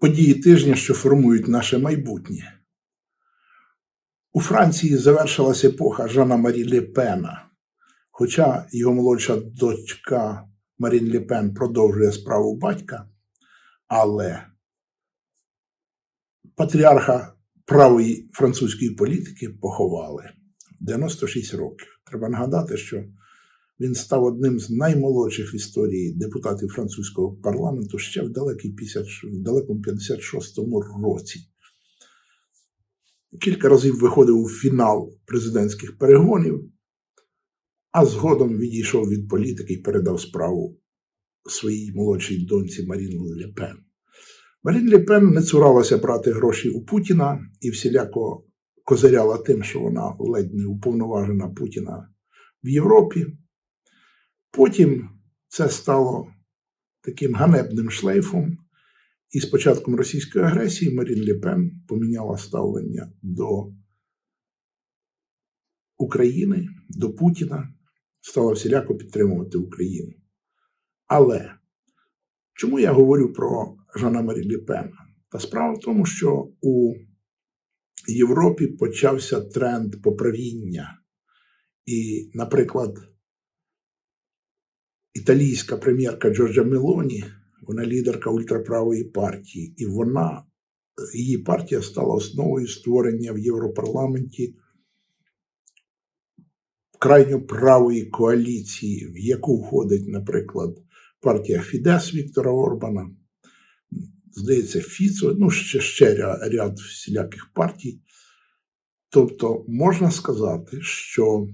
Події тижня, що формують наше майбутнє. У Франції завершилася епоха Жана Марі Ле Пена, хоча його молодша дочка Марін Ле Пен продовжує справу батька, але патріарха правої французької політики поховали в 96 років. Треба нагадати, що він став одним з наймолодших в історії депутатів французького парламенту ще в, далекій 50, в далекому 56-му році. Кілька разів виходив у фінал президентських перегонів, а згодом відійшов від політики і передав справу своїй молодшій доньці Марін Ле Пен. Марін Ле Пен не цуралася брати гроші у Путіна і всіляко козиряла тим, що вона ледь не уповноважена Путіна в Європі. Потім це стало таким ганебним шлейфом, і з початком російської агресії Марін Ле Пен поміняла ставлення до України, до Путіна, стала всіляко підтримувати Україну. Але чому я говорю про Жана Марі Ле Пена? Та справа в тому, що у Європі почався тренд поправіння. І, наприклад, італійська прем'єрка Джорджа Мелоні, вона лідерка ультраправої партії, і вона, її партія стала основою створення в Європарламенті крайньо правої коаліції, в яку входить, наприклад, партія Фідес Віктора Орбана, здається, Фіцо, ну ще ще ряд всіляких партій. Тобто можна сказати, що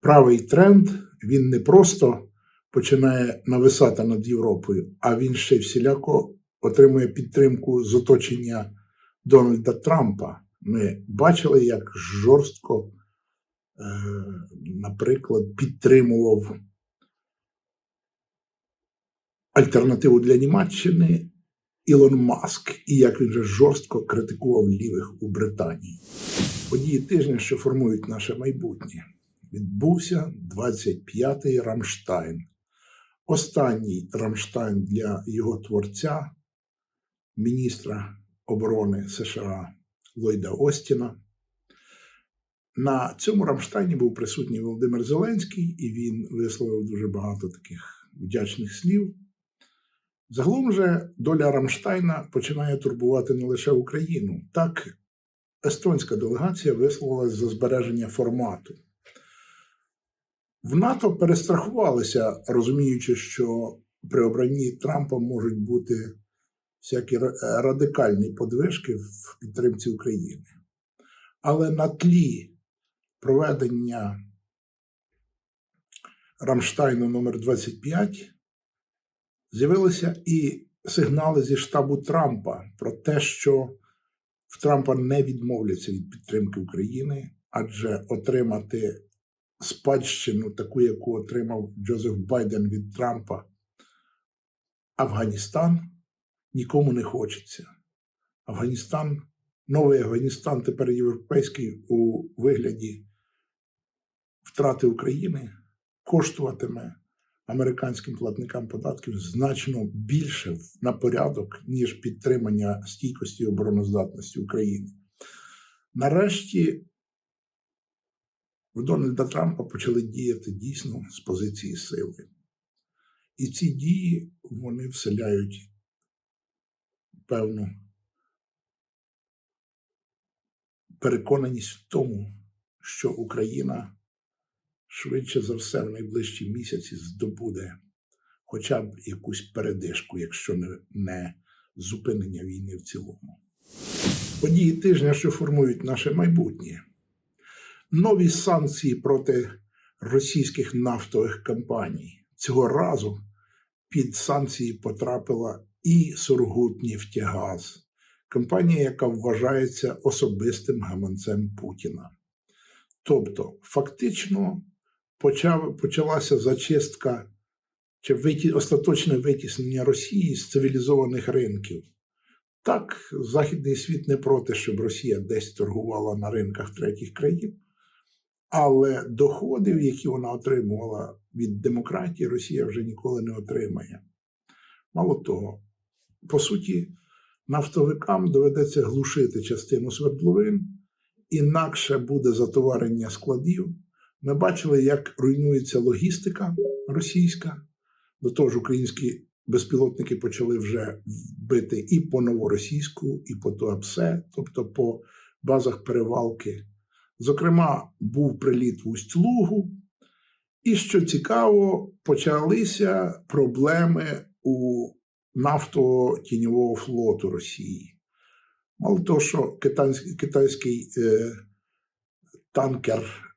правий тренд він не просто починає нависати над Європою, а він ще всіляко отримує підтримку з оточення Дональда Трампа. Ми бачили, як жорстко, е, наприклад, підтримував альтернативу для Німеччини Ілон Маск, і як він же жорстко критикував лівих у Британії. Події тижня, що формують наше майбутнє відбувся 25-й Рамштайн. Останній Рамштайн для його творця, міністра оборони США Ллойда Остіна. На цьому Рамштайні був присутній Володимир Зеленський, і він висловив дуже багато таких вдячних слів. Загалом же доля Рамштайна починає турбувати не лише Україну. Так, естонська делегація висловилась за збереження формату. В НАТО перестрахувалися, розуміючи, що при обранні Трампа можуть бути всякі радикальні подвижки в підтримці України. Але на тлі проведення Рамштайну номер 25 з'явилися і сигнали зі штабу Трампа про те, що в Трампа не відмовляться від підтримки України, адже отримати спадщину, таку, яку отримав Джозеф Байден від Трампа, Афганістан нікому не хочеться. Афганістан, новий Афганістан, тепер європейський у вигляді втрати України коштуватиме американським платникам податків значно більше на порядок, ніж підтримання стійкості і обороноздатності України. Нарешті в Дональда Трампа почали діяти дійсно з позиції сили. І ці дії вони вселяють певну переконаність в тому, що Україна швидше за все в найближчі місяці здобуде хоча б якусь передишку, якщо не, не зупинення війни в цілому. Події тижня, що формують наше майбутнє нові санкції проти російських нафтових компаній. Цього разу під санкції потрапила і Сургутнефтягаз, компанія, яка вважається особистим гаманцем Путіна. Тобто, фактично почав, почалася зачистка чи виті, остаточне витіснення Росії з цивілізованих ринків. Так, Західний світ не проти, щоб Росія десь торгувала на ринках третіх країн, але доходів, які вона отримувала від демократії, Росія вже ніколи не отримає. Мало того, по суті, нафтовикам доведеться глушити частину свердловин, інакше буде затоварення складів. Ми бачили, як руйнується логістика російська. До того ж, українські безпілотники почали вже бити і по новоросійську, і по Туапсе, тобто по базах перевалки. Зокрема, був приліт в Усть-Лугу. І що цікаво, почалися проблеми у нафтотіньового флоту Росії. Мало того, що китайський, китайський е, танкер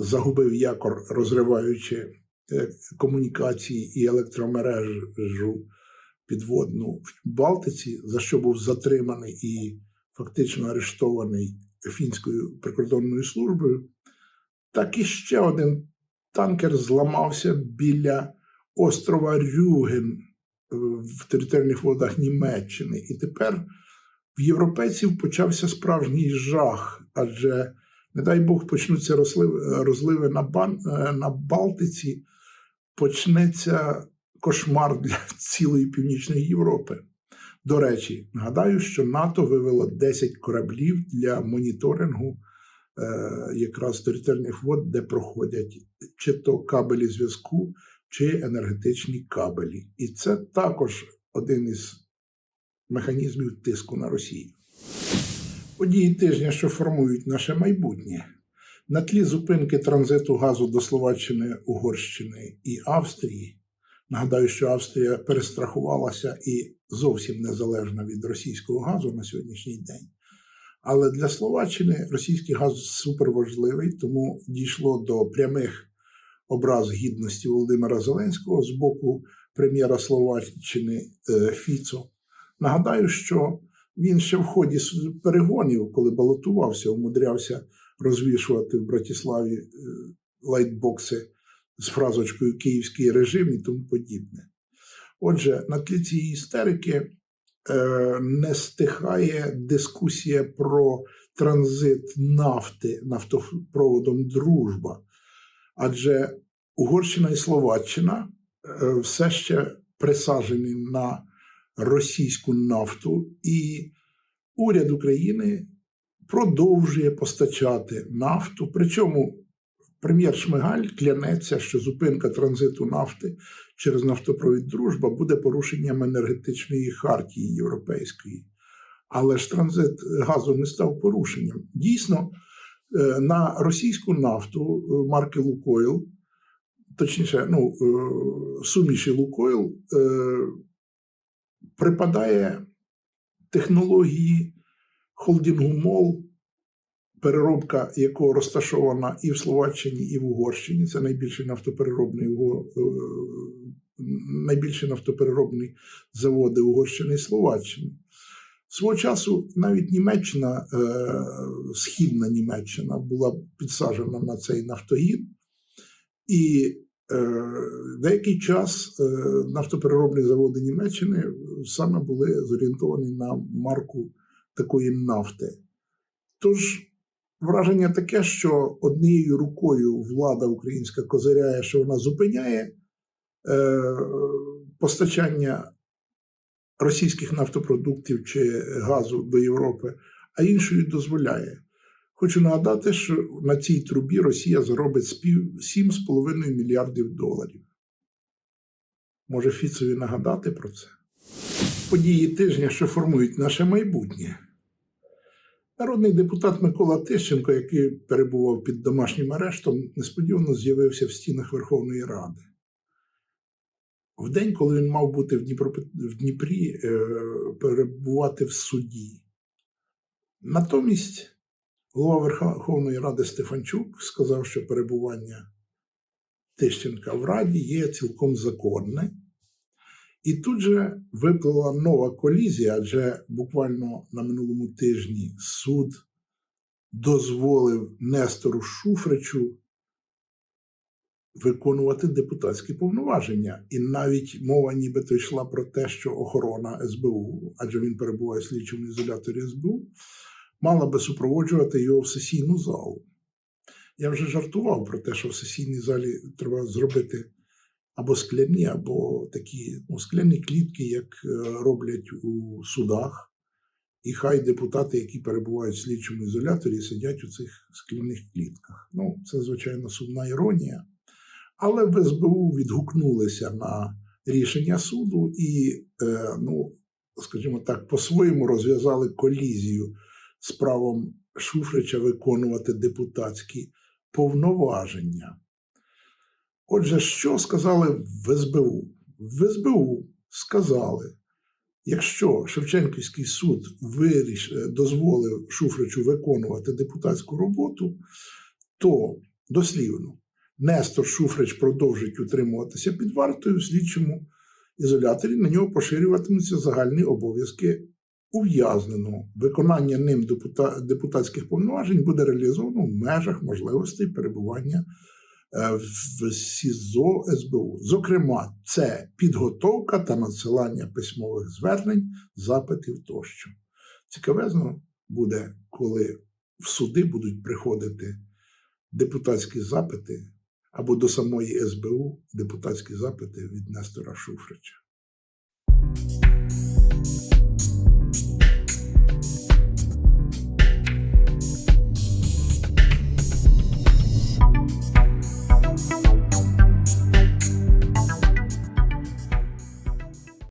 загубив якор, розриваючи е, комунікації і електромережу підводну в Балтиці, за що був затриманий і фактично арештований фінською прикордонною службою, так і ще один танкер зламався біля острова Рюген в територіальних водах Німеччини. І тепер в європейців почався справжній жах, адже, не дай Бог, почнуться розливи, розливи на, Бан, на Балтиці, почнеться кошмар для цілої Північної Європи. До речі, нагадаю, що НАТО вивело 10 кораблів для моніторингу е, якраз територіальних вод, де проходять чи то кабелі зв'язку, чи енергетичні кабелі. І це також один із механізмів тиску на Росію. Події тижня, що формують наше майбутнє, на тлі зупинки транзиту газу до Словаччини, Угорщини і Австрії. Нагадаю, що Австрія перестрахувалася і зовсім незалежна від російського газу на сьогоднішній день. Але для Словаччини російський газ суперважливий, тому дійшло до прямих образ гідності Володимира Зеленського з боку прем'єра Словаччини е, Фіцо. Нагадаю, що він ще в ході перегонів, коли балотувався, умудрявся розвішувати в Братіславі е, лайтбокси з фразочкою Київський режим і тому подібне. Отже, на тлі цієї істерики е, не стихає дискусія про транзит нафти нафтопроводом Дружба. Адже Угорщина і Словаччина е, все ще присаджені на російську нафту, і уряд України продовжує постачати нафту. Причому прем'єр Шмигаль клянеться, що зупинка транзиту нафти через нафтопровід Дружба буде порушенням енергетичної хартії європейської. Але ж транзит газу не став порушенням. Дійсно, е, на російську нафту е, марки Лукойл, точніше, ну, е, суміші Лукойл, припадає технології холдингу МОЛ, переробка якого розташована і в Словаччині, і в Угорщині. Це найбільший нафтопереробний найбільші нафтопереробні заводи Угорщини і Словаччини. Свого часу навіть Німеччина, е, східна Німеччина, була підсаджена на цей нафтогін, і е, деякий час е, нафтопереробні заводи Німеччини саме були зорієнтовані на марку такої нафти. Тож враження таке, що однією рукою влада українська козиряє, що вона зупиняє постачання російських нафтопродуктів чи газу до Європи, а іншою дозволяє. Хочу нагадати, що на цій трубі Росія заробить 7,5 мільярдів доларів. Може Фіцові нагадати про це? Події тижня, що формують наше майбутнє. Народний депутат Микола Тищенко, який перебував під домашнім арештом, несподівано з'явився в стінах Верховної Ради. В день, коли він мав бути в, Дніпро, в Дніпрі, е, перебувати в суді. Натомість голова Верховної Ради Стефанчук сказав, що перебування Тищенка в Раді є цілком законне. І тут же виплила нова колізія, адже буквально на минулому тижні суд дозволив Нестору Шуфричу виконувати депутатські повноваження. І навіть мова нібито йшла про те, що охорона СБУ, адже він перебуває в слідчому ізоляторі СБУ, мала би супроводжувати його в сесійну залу. Я вже жартував про те, що в сесійній залі треба зробити або скляні, або такі ну, скляні клітки, як е, роблять у судах. І хай депутати, які перебувають в слідчому ізоляторі, сидять у цих скляних клітках. Ну, це, звичайно, сумна іронія. Але в СБУ відгукнулися на рішення суду і, е, ну, скажімо так, по-своєму розв'язали колізію з Шуфрича виконувати депутатські повноваження. Отже, що сказали в СБУ? В СБУ сказали, якщо Шевченківський суд виріш, е, дозволив Шуфричу виконувати депутатську роботу, то дослівно Нестор Шуфрич продовжить утримуватися під вартою в слідчому ізоляторі, на нього поширюватимуться загальні обов'язки ув'язненого. Виконання ним депутатських повноважень буде реалізовано в межах можливостей перебування е, в СІЗО СБУ. Зокрема, це підготовка та надсилання письмових звернень, запитів тощо. Цікавезно буде, коли в суди будуть приходити депутатські запити або до самої СБУ депутатські запити від Нестора Шуфрича.